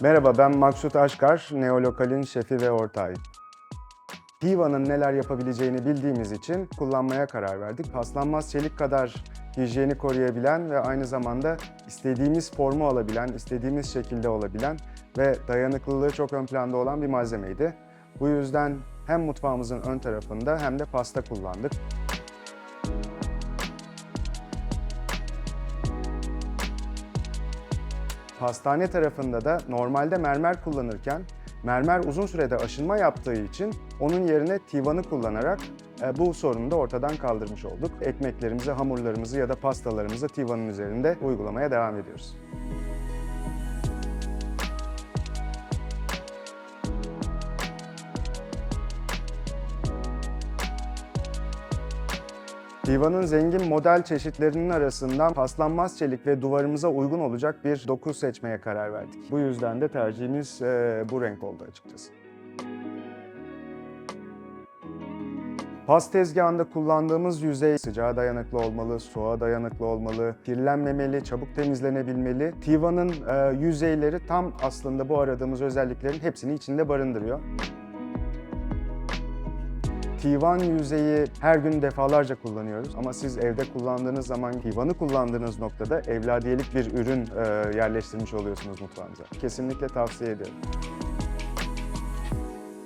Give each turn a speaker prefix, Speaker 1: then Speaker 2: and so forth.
Speaker 1: Merhaba ben Maksut Aşkar, Neolokal'in şefi ve ortağı. Hiva'nın neler yapabileceğini bildiğimiz için kullanmaya karar verdik. Paslanmaz çelik kadar hijyeni koruyabilen ve aynı zamanda istediğimiz formu alabilen, istediğimiz şekilde olabilen ve dayanıklılığı çok ön planda olan bir malzemeydi. Bu yüzden hem mutfağımızın ön tarafında hem de pasta kullandık. Pastane tarafında da normalde mermer kullanırken mermer uzun sürede aşınma yaptığı için onun yerine tivanı kullanarak e, bu sorunu da ortadan kaldırmış olduk. Ekmeklerimizi, hamurlarımızı ya da pastalarımızı tivanın üzerinde uygulamaya devam ediyoruz. Divanın zengin model çeşitlerinin arasından paslanmaz çelik ve duvarımıza uygun olacak bir doku seçmeye karar verdik. Bu yüzden de tercihimiz e, bu renk oldu açıkçası. Pas tezgahında kullandığımız yüzey sıcağa dayanıklı olmalı, soğuğa dayanıklı olmalı, kirlenmemeli, çabuk temizlenebilmeli. Tivanın e, yüzeyleri tam aslında bu aradığımız özelliklerin hepsini içinde barındırıyor. Tivan yüzeyi her gün defalarca kullanıyoruz ama siz evde kullandığınız zaman tivanı kullandığınız noktada evladiyelik bir ürün e, yerleştirmiş oluyorsunuz mutfağınıza. Kesinlikle tavsiye ederim.